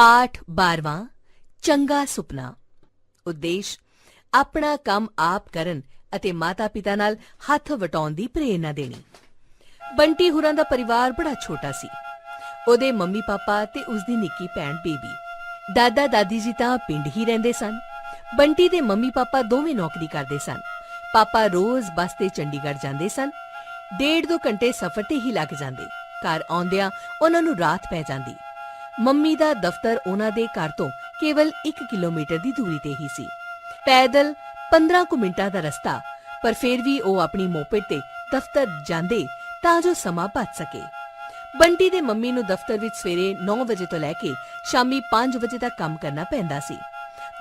ਪਾਠ 12ਵਾਂ ਚੰਗਾ ਸੁਪਨਾ। ਉਦੇਸ਼, ਆਪਣਾ ਕੰਮ ਆਪ ਕਰਨ ਅਤੇ ਮਾਤਾ-ਪਿਤਾ ਨਾਲ ਹੱਥ ਵਟਾਉਣ ਦੀ ਪ੍ਰੇਰਣਾ ਦੇਣੀ। ਬੰਟੀ ਹੁਰਾਂ ਦਾ ਪਰਿਵਾਰ ਬੜਾ ਛੋਟਾ ਸੀ। ਉਹਦੇ ਮੰਮੀ ਪਾਪਾ ਤੇ ਉਸਦੀ ਨਿੱਕੀ ਭੈਣ ਬੇਬੀ। ਦਾਦਾ ਦਾਦੀ ਜੀ ਤਾਂ ਪਿੰਡ ਹੀ ਰਹਿੰਦੇ ਸਨ। ਬੰਟੀ ਦੇ ਮੰਮੀ ਪਾਪਾ ਦੋਵੇਂ ਨੌਕਰੀ ਕਰਦੇ ਸਨ। ਪਾਪਾ ਰੋਜ਼ ਬੱਸ ਤੇ ਚੰਡੀਗੜ੍ਹ ਜਾਂਦੇ ਸਨ। ਡੇਢ ਦੋ ਘੰਟੇ ਸਫ਼ਰ ਤੇ ਹੀ ਲੱਗ ਜਾਂਦੇ। ਘਰ ਆਉਂਦਿਆਂ ਉਹਨਾਂ ਨੂੰ ਰਾਤ ਪੈ ਜਾਂਦੀ। ਮੰਮੀ ਦਾ ਦਫ਼ਤਰ ਉਹਨਾਂ ਦੇ ਘਰ ਤੋਂ ਕੇਵਲ 1 ਕਿਲੋਮੀਟਰ ਦੀ ਦੂਰੀ ਤੇ ਹੀ ਸੀ। ਪੈਦਲ 15 ਕੁ ਮਿੰਟਾਂ ਦਾ ਰਸਤਾ, ਪਰ ਫਿਰ ਵੀ ਉਹ ਆਪਣੀ ਮੋਪੇਡ ਤੇ ਦਫ਼ਤਰ ਜਾਂਦੇ ਤਾਂ ਜੋ ਸਮਾਂ ਬਚ ਸਕੇ। ਬੰਟੀ ਦੇ ਮੰਮੀ ਨੂੰ ਦਫ਼ਤਰ ਵਿੱਚ ਸਵੇਰੇ 9 ਵਜੇ ਤੋਂ ਲੈ ਕੇ ਸ਼ਾਮੀ 5 ਵਜੇ ਤੱਕ ਕੰਮ ਕਰਨਾ ਪੈਂਦਾ ਸੀ।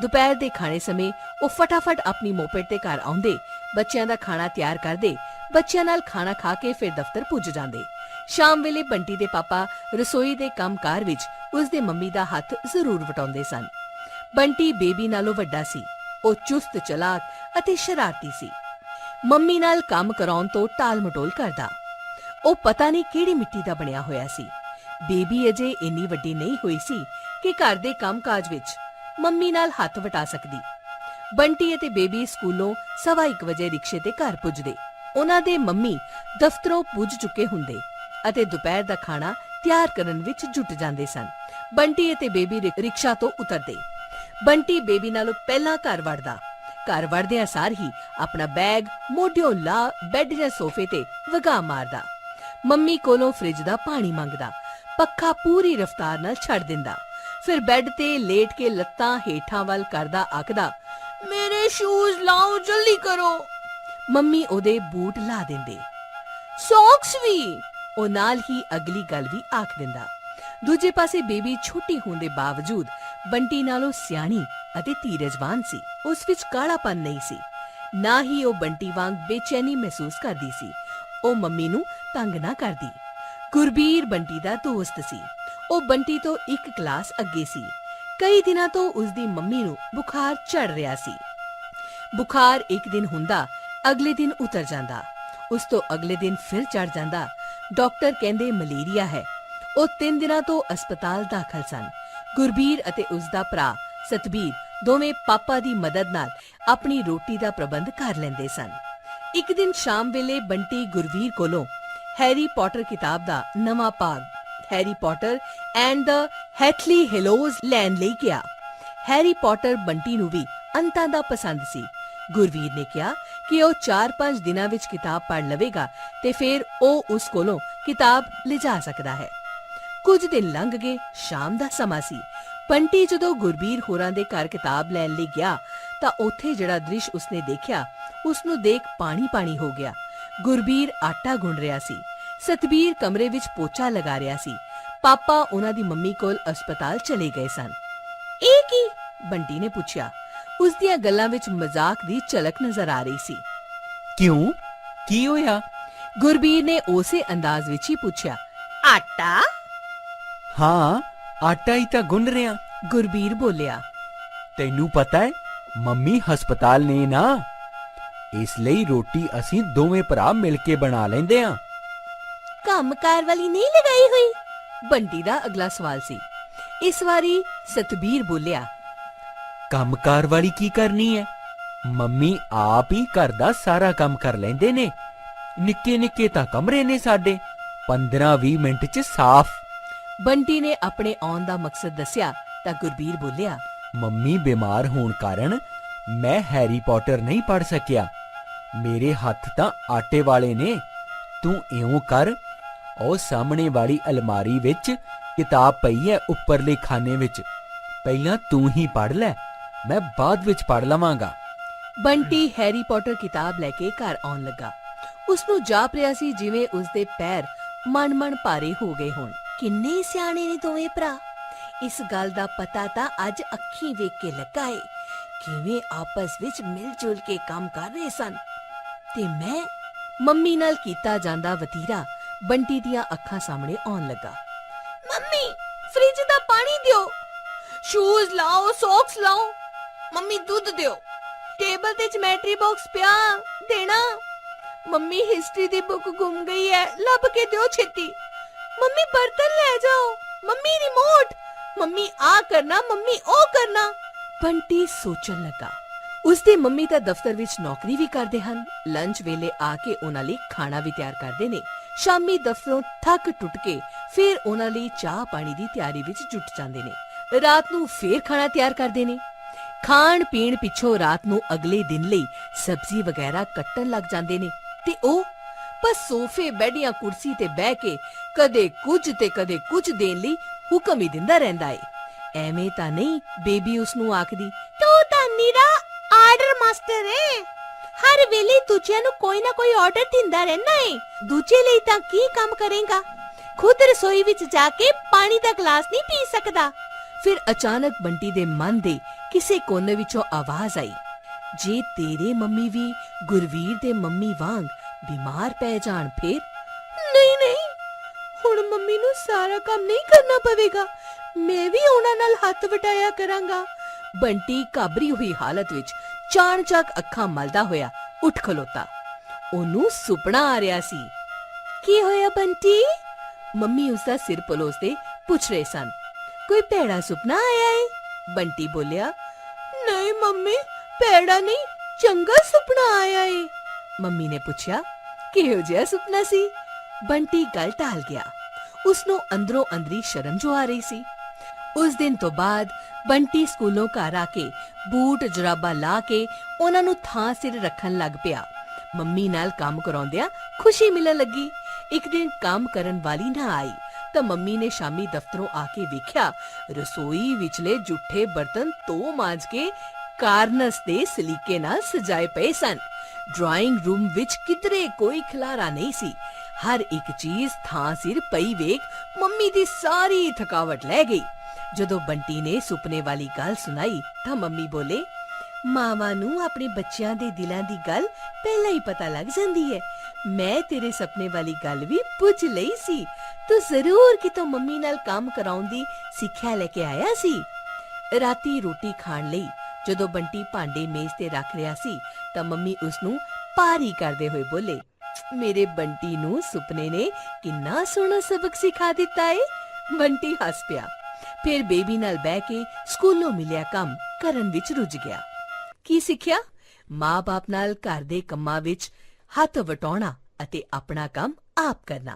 ਦੁਪਹਿਰ ਦੇ ਖਾਣੇ ਸਮੇਂ ਉਹ ਫਟਾਫਟ ਆਪਣੀ ਮੋਪੇਡ ਤੇ ਘਰ ਆਉਂਦੇ, ਬੱਚਿਆਂ ਦਾ ਖਾਣਾ ਤਿਆਰ ਕਰਦੇ, ਬੱਚਿਆਂ ਨਾਲ ਖਾਣਾ ਖਾ ਕੇ ਫਿਰ ਦਫ਼ਤਰ ਪੁੱਜ ਜਾਂਦੇ। ਸ਼ਾਮ ਵੇਲੇ ਬੰਟੀ ਦੇ ਪਾਪਾ ਰਸੋਈ ਦੇ ਕੰਮਕਾਰ ਵਿੱਚ ਉਸ ਦੇ ਮੰਮੀ ਦਾ ਹੱਥ ਜ਼ਰੂਰ ਵਟਾਉਂਦੇ ਸਨ। ਬੰਟੀ ਬੇਬੀ ਨਾਲੋਂ ਵੱਡਾ ਸੀ। ਉਹ ਚੁਸਤ, ਚਲਾਕ ਅਤੇ ਸ਼ਰਾਰਤੀ ਸੀ। ਮੰਮੀ ਨਾਲ ਕੰਮ ਕਰਾਉਣ ਤੋਂ ਟਾਲ-ਮਟੋਲ ਕਰਦਾ। ਉਹ ਪਤਾ ਨਹੀਂ ਕਿਹੜੀ ਮਿੱਟੀ ਦਾ ਬਣਿਆ ਹੋਇਆ ਸੀ। ਬੇਬੀ ਅਜੇ ਇੰਨੀ ਵੱਡੀ ਨਹੀਂ ਹੋਈ ਸੀ ਕਿ ਘਰ ਦੇ ਕੰਮਕਾਜ ਵਿੱਚ ਮੰਮੀ ਨਾਲ ਹੱਥ ਵਟਾ ਸਕਦੀ। ਬੰਟੀ ਅਤੇ ਬੇਬੀ ਸਕੂਲੋਂ ਸਵਾ ਇੱਕ ਵਜੇ ਰਿਕਸ਼ੇ ਤੇ ਘਰ ਪੁੱਜਦੇ। ਉਹਨਾਂ ਦੇ ਮੰਮੀ ਦਫ਼ਤਰੋਂ ਪੁੱਜ ਚੁੱਕੇ ਹੁੰਦੇ। ਅਤੇ ਦੁਪਹਿਰ ਦਾ ਖਾਣਾ ਤਿਆਰ ਕਰਨ ਵਿੱਚ ਜੁਟ ਜਾਂਦੇ ਸਨ। ਬੰਟੀ ਅਤੇ ਬੇਬੀ ਰਿਕਸ਼ਾ ਤੋਂ ਉਤਰਦੇ। ਬੰਟੀ ਬੇਬੀ ਨਾਲੋਂ ਪਹਿਲਾਂ ਘਰ ਵੜਦਾ। ਘਰ ਵੜਦਿਆਂ ਸਾਰ ਹੀ ਆਪਣਾ ਬੈਗ, ਮੋਢਿਓਂ ਲਾ ਬੈੱਡ ਜਾਂ ਸੋਫੇ ਤੇ ਵਗਾ ਮਾਰਦਾ। ਮੰਮੀ ਕੋਲੋਂ ਫ੍ਰਿਜ ਦਾ ਪਾਣੀ ਮੰਗਦਾ। ਪੱਖਾ ਪੂਰੀ ਰਫ਼ਤਾਰ ਨਾਲ ਛੱਡ ਦਿੰਦਾ। ਫਿਰ ਬੈੱਡ ਤੇ ਲੇਟ ਕੇ ਲੱਤਾਂ ਹੇਠਾਂ ਵੱਲ ਕਰਦਾ ਆਖਦਾ, ਮੇਰੇ ਸ਼ੂਜ਼ ਲਾਓ, ਜਲਦੀ ਕਰੋ। ਮੰਮੀ ਉਹਦੇ ਬੂਟ ਲਾ ਦਿੰਦੇ। ਸੌਕਸ ਵੀ? ਉਹ ਨਾਲ ਹੀ ਅਗਲੀ ਗੱਲ ਵੀ ਆਖ ਦਿੰਦਾ। ਦੂਜੇ ਪਾਸੇ ਬੇਬੀ ਛੋਟੀ ਹੋਣ ਦੇ ਬਾਵਜੂਦ ਬੰਟੀ ਨਾਲੋਂ ਸਿਆਣੀ ਅਤੇ ਧੀਰਜਵਾਨ ਸੀ। ਉਸ ਵਿੱਚ ਕਾਲਾਪਨ ਨਹੀਂ ਸੀ। ਨਾ ਹੀ ਉਹ ਬੰਟੀ ਵਾਂਗ ਬੇਚੈਨੀ ਮਹਿਸੂਸ ਕਰਦੀ ਸੀ। ਉਹ ਮੰਮੀ ਨੂੰ ਤੰਗ ਨਾ ਕਰਦੀ। ਗੁਰਬੀਰ ਬੰਟੀ ਦਾ ਦੋਸਤ ਸੀ। ਉਹ ਬੰਟੀ ਤੋਂ ਇੱਕ ਕਲਾਸ ਅੱਗੇ ਸੀ। ਕਈ ਦਿਨਾਂ ਤੋਂ ਉਸ ਦੀ ਮੰਮੀ ਨੂੰ ਬੁਖਾਰ ਚੜ ਰਿਹਾ ਸੀ। ਬੁਖਾਰ ਇੱਕ ਦਿਨ ਹੁੰਦਾ, ਅਗਲੇ ਦਿਨ ਉਤਰ ਜਾਂਦਾ। ਉਸ ਤੋਂ ਅਗਲੇ ਦਿਨ ਫਿਰ ਚੜ ਜਾਂਦਾ। ਡਾਕਟਰ ਕਹਿੰਦੇ ਮਲੇਰੀਆ ਹੈ। ਉਹ 3 ਦਿਨਾਂ ਤੋਂ ਹਸਪਤਾਲ ਦਾਖਲ ਸਨ। ਗੁਰਬੀਰ ਅਤੇ ਉਸ ਦਾ ਭਰਾ ਸਤਬੀਰ ਦੋਵੇਂ ਪਾਪਾ ਦੀ ਮਦਦ ਨਾਲ ਆਪਣੀ ਰੋਟੀ ਦਾ ਪ੍ਰਬੰਧ ਕਰ ਲੈਂਦੇ ਸਨ। ਇੱਕ ਦਿਨ ਸ਼ਾਮ ਵੇਲੇ ਬੰਟੀ ਗੁਰਵੀਰ ਕੋਲੋਂ ਹੈਰੀ ਪੋਟਰ ਕਿਤਾਬ ਦਾ ਨਵਾਂ ਭਾਗ, Harry Potter and the deathly hallows ਲੈਣ ਲਈ ਗਿਆ ਹੈਰੀ ਪੋਟਰ ਬੰਟੀ ਨੂੰ ਵੀ ਅੰਤਾਂ ਦਾ ਪਸੰਦ ਸੀ। ਗੁਰਵੀਰ ਨੇ ਕਿਹਾ ਕਿ ਉਹ 4-5 ਦਿਨਾਂ ਵਿੱਚ ਕਿਤਾਬ ਪੜ੍ਹ ਲਵੇਗਾ ਤੇ ਫਿਰ ਉਹ ਉਸ ਕੋਲੋਂ ਕਿਤਾਬ ਲਿਜਾ ਸਕਦਾ ਹੈ। ਕੁਝ ਦਿਨ ਲੰਘ ਗਏ, ਸ਼ਾਮ ਦਾ ਸਮਾਂ ਸੀ। ਬੰਟੀ ਜਦੋਂ ਗੁਰਬੀਰ ਹੋਰਾਂ ਦੇ ਘਰ ਕਿਤਾਬ ਲੈਣ ਲਈ ਗਿਆ, ਤਾਂ ਉੱਥੇ ਜਿਹੜਾ ਦ੍ਰਿਸ਼ ਉਸਨੇ ਦੇਖਿਆ ਉਸ ਨੂੰ ਦੇਖ ਪਾਣੀ-ਪਾਣੀ ਹੋ ਗਿਆ। ਗੁਰਬੀਰ ਆਟਾ ਗੁੰਡ ਰਿਹਾ ਸੀ। ਸਤਬੀਰ ਕਮਰੇ ਵਿੱਚ ਪੋਚਾ ਲਗਾ ਰਿਹਾ ਸੀ। ਪਾਪਾ ਉਹਨਾਂ ਦੀ ਮੰਮੀ ਕੋਲ ਹਸਪਤਾਲ ਚਲੇ ਗਏ ਸਨ। ਇਹ ਕੀ? ਬੰਟੀ ਨੇ ਪੁੱਛਿਆ। ਉਸ ਦੀਆਂ ਗੱਲਾਂ ਵਿੱਚ ਮਜ਼ਾਕ ਦੀ ਝਲਕ ਨਜ਼ਰ ਆ ਰਹੀ ਸੀ। ਕਿਉਂ? ਕੀ ਹੋਇਆ? ਗੁਰਬੀਰ ਨੇ ਉਸੇ ਅੰਦਾਜ਼ ਵਿੱਚ ਹੀ ਪੁੱਛਿਆ ਆਟਾ? ਹਾਂ ਆਟਾ ਹੀ ਤਾਂ ਗੁੰਨ ਰਿਆਂ ਗੁਰਬੀਰ ਬੋਲਿਆ ਤੈਨੂੰ ਪਤਾ ਹੈ ਮੰਮੀ ਹਸਪਤਾਲ ਨੇ ਨਾ ਇਸ ਲਈ ਰੋਟੀ ਅਸੀਂ ਦੋਵੇਂ ਭਰਾ ਮਿਲ ਕੇ ਬਣਾ ਲੈਂਦੇ ਆਂ ਕੰਮਕਾਰ ਵਾਲੀ ਨਹੀਂ ਲਗਾਈ ਹੋਈ? ਬੰਟੀ ਦਾ ਅਗਲਾ ਸਵਾਲ ਸੀ। ਇਸ ਵਾਰੀ ਸਤਬੀਰ ਬੋਲਿਆ ਕੰਮਕਾਰ ਵਾਲੀ ਕੀ ਕਰਨੀ ਹੈ ਮੰਮੀ ਆਪ ਹੀ ਘਰ ਦਾ ਸਾਰਾ ਕੰਮ ਕਰ ਲੈਂਦੇ ਨੇ। ਨਿੱਕੇ ਨਿੱਕੇ ਤਾਂ ਕਮਰੇ ਨੇ ਸਾਡੇ। 15-20 ਮਿੰਟ 'ਚ ਸਾਫ਼। ਬੰਟੀ ਨੇ ਆਪਣੇ ਆਉਣ ਦਾ ਮਕਸਦ ਦੱਸਿਆ ਤਾਂ ਗੁਰਬੀਰ ਬੋਲਿਆ ਮੰਮੀ ਬਿਮਾਰ ਹੋਣ ਕਾਰਨ ਮੈਂ ਹੈਰੀ ਪੋਟਰ ਨਹੀਂ ਪੜ ਸਕਿਆ। ਮੇਰੇ ਹੱਥ ਤਾਂ ਆਟੇ ਵਾਲੇ ਨੇ। ਤੂੰ ਇਉਂ ਕਰ ਉਹ ਸਾਹਮਣੇ ਵਾਲੀ ਅਲਮਾਰੀ ਵਿੱਚ ਕਿਤਾਬ ਪਈ ਹੈ ਉੱਪਰਲੇ ਖਾਨੇ ਵਿੱਚ। ਪਹਿਲਾਂ ਤੂੰ ਹੀ ਪੜ ਲੈ। ਮੈਂ ਬਾਅਦ ਵਿੱਚ ਪੜ ਲਵਾਂਗਾ। ਬੰਟੀ ਹੈਰੀ ਪੋਟਰ ਕਿਤਾਬ ਲੈ ਕੇ ਘਰ ਆਉਣ ਲੱਗਾ। ਉਸ ਨੂੰ ਜਾਪ ਰਿਹਾ ਸੀ ਜਿਵੇਂ ਉਸ ਦੇ ਪੈਰ ਮਨ-ਮਨ ਭਾਰੇ ਹੋ ਗਏ ਹੋਣ। ਕਿੰਨੇ ਸਿਆਣੇ ਨੇ ਦੋਵੇਂ ਭਰਾ। ਇਸ ਗੱਲ ਦਾ ਪਤਾ ਤਾਂ ਅੱਜ ਅੱਖੀਂ ਵੇਖ ਕੇ ਲੱਗਾ ਏ। ਕਿਵੇਂ ਆਪਸ ਵਿੱਚ ਮਿਲ ਜੁਲ ਕੇ ਕੰਮ ਕਰ ਰਹੇ ਸਨ। ਤੇ ਮੈਂ ਮੰਮੀ ਨਾਲ ਕੀਤਾ ਜਾਂਦਾ ਵਤੀਰਾ ਬੰਟੀ ਦੀਆਂ ਅੱਖਾਂ ਸਾਹਮਣੇ ਆਉਣ ਲੱਗਾ। ਮੰਮੀ ਫ੍ਰਿਜ ਦਾ ਪਾਣੀ ਦਿਓ। ਸ਼ੂਜ਼ ਲਾਓ ਸੌਕਸ ਲਾਓ। ਮੰਮੀ ਦੁੱਧ ਦਿਓ। ਟੇਬਲ ਤੇ ਜਮੈਟਰੀ ਬਾਕਸ ਪਿਆ, ਦੇਣਾ। ਮੰਮੀ ਹਿਸਟਰੀ ਦੀ ਬੁੱਕ ਗੁੰਮ ਗਈ ਹੈ ਲੱਭ ਕੇ ਦਿਓ ਛੇਤੀ। ਮੰਮੀ ਬਰਤਨ ਲੈ ਜਾਓ, ਮੰਮੀ ਰਿਮੋਟ ਮੰਮੀ ਆ ਕਰਨਾ, ਮੰਮੀ ਉਹ ਕਰਨਾ। ਬੰਟੀ ਸੋਚਣ ਲੱਗਾ। ਉਸਦੇ ਮੰਮੀ ਤਾਂ ਦਫ਼ਤਰ ਵਿੱਚ ਨੌਕਰੀ ਵੀ ਕਰਦੇ ਹਨ। ਲੰਚ ਵੇਲੇ ਆ ਕੇ ਉਹਨਾਂ ਲਈ ਖਾਣਾ ਵੀ ਤਿਆਰ ਕਰਦੇ ਨੇ। ਸ਼ਾਮੀ ਦਫ਼ਤਰੋਂ ਥੱਕ ਟੁੱਟ ਕੇ ਫਿਰ ਉਹਨਾਂ ਲਈ ਚਾਹ ਪਾਣੀ ਦੀ ਤਿਆਰੀ ਵਿੱਚ ਜੁਟ ਜਾਂਦੇ ਨੇ। ਰਾਤ ਨੂੰ ਫੇਰ ਖਾਣਾ ਤਿਆਰ ਕਰਦੇ ਨੇ। ਖਾਣ ਪੀਣ ਪਿੱਛੋਂ ਰਾਤ ਨੂੰ ਅਗਲੇ ਦਿਨ ਲਈ ਸਬਜ਼ੀ ਵਗੈਰਾ ਕੱਟਣ ਲੱਗ ਜਾਂਦੇ ਨੇ। ਤੇ ਉਹ ਬਸ ਸੋਫੇ, ਬੈੱਡ ਜਾਂ ਕੁਰਸੀ ਤੇ ਬਹਿ ਕੇ ਕਦੇ ਕੁਝ ਤੇ ਕਦੇ ਕੁਝ ਦੇਣ ਲਈ ਹੁਕਮ ਹੀ ਦਿੰਦਾ ਰਹਿੰਦਾ ਏ। ਐਵੇਂ ਤਾਂ ਨਹੀਂ ਬੇਬੀ ਉਸ ਨੂੰ ਆਖਦੀ, ਤੂੰ ਤਾਂ ਨੀਰਾ ਆਰਡਰ ਮਾਸਟਰ ਏ। ਹਰ ਵੇਲੇ ਦੂਜਿਆਂ ਨੂੰ ਕੋਈ ਨਾ ਕੋਈ ਆਰਡਰ ਦਿੰਦਾ ਰਹਿਣਾ ਏ। ਦੂਜੇ ਲਈ ਤਾਂ ਕੀ ਕੰਮ ਕਰੇਗਾ? ਖੁਦ ਰਸੋਈ ਵਿੱਚ ਜਾ ਕੇ ਪਾਣੀ ਦਾ ਗਲਾਸ ਨਹੀਂ ਪੀ ਸਕਦਾ। ਫਿਰ ਅਚਾਨਕ ਬੰਟੀ ਦੇ ਮਨ ਦੇ ਕਿਸੇ ਕੋਨੇ ਵਿੱਚੋਂ ਆਵਾਜ਼ ਆਈ। ਜੇ ਤੇਰੇ ਮੰਮੀ ਵੀ ਗੁਰਵੀਰ ਦੇ ਮੰਮੀ ਵਾਂਗ ਬਿਮਾਰ ਪੈ ਜਾਣ ਫਿਰ? ਨਹੀਂ ਨਹੀਂ। ਹੁਣ ਮੰਮੀ ਨੂੰ ਸਾਰਾ ਕੰਮ ਨਹੀਂ ਕਰਨਾ ਪਵੇਗਾ। ਮੈਂ ਵੀ ਉਹਨਾਂ ਨਾਲ ਹੱਥ ਵਟਾਇਆ ਕਰਾਂਗਾ। ਬੰਟੀ ਕਾਬਰੀ ਹੋਈ ਹਾਲਤ ਵਿੱਚ ਚਾਣਚੱਕ ਅੱਖਾਂ ਮਲਦਾ ਹੋਇਆ ਉੱਠ ਖਲੋਤਾ। ਉਹਨੂੰ ਸੁਪਨਾ ਆ ਰਿਹਾ ਸੀ। ਕੀ ਹੋਇਆ ਬੰਟੀ? ਮੰਮੀ ਉਸ ਦਾ ਸਿਰ ਪਲੋਸਦੇ ਪੁੱਛ ਰਹੇ ਸਨ। ਕੋਈ ਭੈੜਾ ਸੁਪਨਾ ਆਇਆ ਏ? ਬੰਟੀ ਬੋਲਿਆ, ਨਹੀਂ ਮੰਮੀ, ਭੈੜਾ ਨਹੀਂ, ਚੰਗਾ ਸੁਪਨਾ ਆਇਆ ਏ। ਮੰਮੀ ਨੇ ਪੁੱਛਿਆ, ਕਿਹੋ ਜਿਹਾ ਸੁਪਨਾ ਸੀ? ਬੰਟੀ ਗੱਲ ਟਾਲ ਗਿਆ। ਉਸ ਨੂੰ ਅੰਦਰੋਂ ਅੰਦਰੀ ਸ਼ਰਮ ਜੋ ਆ ਰਹੀ ਸੀ। ਉਸ ਦਿਨ ਤੋਂ ਬਾਅਦ ਬੰਟੀ ਸਕੂਲੋਂ ਘਰ ਆ ਕੇ ਬੂਟ ਜਰਾਬਾ ਲਾ ਕੇ ਉਹਨਾਂ ਨੂੰ ਥਾਂ ਸਿਰ ਰੱਖਣ ਲੱਗ ਪਿਆ। ਮੰਮੀ ਨਾਲ ਕੰਮ ਕਰਾਉਂਦਿਆਂ ਖੁਸ਼ੀ ਮਿਲਣ ਲੱਗੀ। ਇੱਕ ਦਿਨ ਕੰਮ ਕਰਨ ਵਾਲੀ ਨਾ ਆਈ। ਤਾਂ ਮੰਮੀ ਨੇ ਸ਼ਾਮੀ ਦਫ਼ਤਰੋਂ ਆ ਕੇ ਵੇਖਿਆ, ਰਸੋਈ ਵਿਚਲੇ ਜੁੱਠੇ ਬਰਤਨ ਤੋ ਮਾਂਜ ਕੇ ਕਾਰਨਸ ਦੇ ਸਲੀਕੇ ਨਾਲ ਸਜਾਏ ਪਏ ਸਨ। ਡਰਾਇੰਗ ਰੂਮ ਵਿੱਚ ਕਿਧਰੇ ਕੋਈ ਖਿਲਾਰਾ ਨਹੀਂ ਸੀ। ਹਰ ਇੱਕ ਚੀਜ਼ ਥਾਂ ਸਿਰ ਪਈ ਵੇਖ ਮੰਮੀ ਦੀ ਸਾਰੀ ਥਕਾਵਟ ਲੈ ਗਈ। ਜਦੋਂ ਬੰਟੀ ਨੇ ਸੁਪਨੇ ਵਾਲੀ ਗੱਲ ਸੁਣਾਈ ਤਾਂ ਮੰਮੀ ਬੋਲੇ, ਮਾਵਾਂ ਨੂੰ ਆਪਣੇ ਬੱਚਿਆਂ ਦੇ ਦਿਲਾਂ ਦੀ ਗੱਲ ਪਹਿਲਾਂ ਹੀ ਪਤਾ ਲੱਗ ਜਾਂਦੀ ਹੈ। ਮੈਂ ਤੇਰੇ ਸੁਪਨੇ ਵਾਲੀ ਗੱਲ ਵੀ ਪੁੱਛ ਲਈ ਸੀ। ਤੂੰ ਜ਼ਰੂਰ ਕਿਤੋਂ ਮੰਮੀ ਨਾਲ ਕੰਮ ਕਰਾਉਣ ਦੀ ਸਿੱਖਿਆ ਲੈ ਕੇ ਆਇਆ ਸੀ? ਰਾਤੀ ਰੋਟੀ ਖਾਣ ਲਈ ਜਦੋਂ ਬੰਟੀ ਭਾਂਡੇ ਮੇਜ਼ ਤੇ ਰੱਖ ਰਿਹਾ ਸੀ, ਤਾਂ ਮੰਮੀ ਉਸ ਨੂੰ ਪਾਰੀ ਕਰਦੇ ਹੋਏ ਬੋਲੇ, ਮੇਰੇ ਬੰਟੀ ਨੂੰ ਸੁਪਨੇ ਨੇ ਕਿੰਨਾ ਸੋਹਣਾ ਸਬਕ ਸਿਖਾ ਦਿੱਤਾ ਏ। ਬੰਟੀ ਹੱਸ ਪਿਆ। ਫਿਰ ਬੇਬੀ ਨਾਲ ਬਹਿ ਕੇ ਸਕੂਲੋਂ ਮਿਲਿਆ ਕੰਮ ਕਰਨ ਵਿੱਚ ਰੁੱਝ ਗਿਆ। ਕੀ ਸਿੱਖਿਆ? ਮਾਂ-ਬਾਪ ਨਾਲ ਘਰ ਦੇ ਕੰਮਾਂ ਵਿੱਚ ਹੱਥ ਵਟਾਉਣਾ ਅਤੇ ਆਪਣਾ ਕੰਮ ਆਪ ਕਰਨਾ।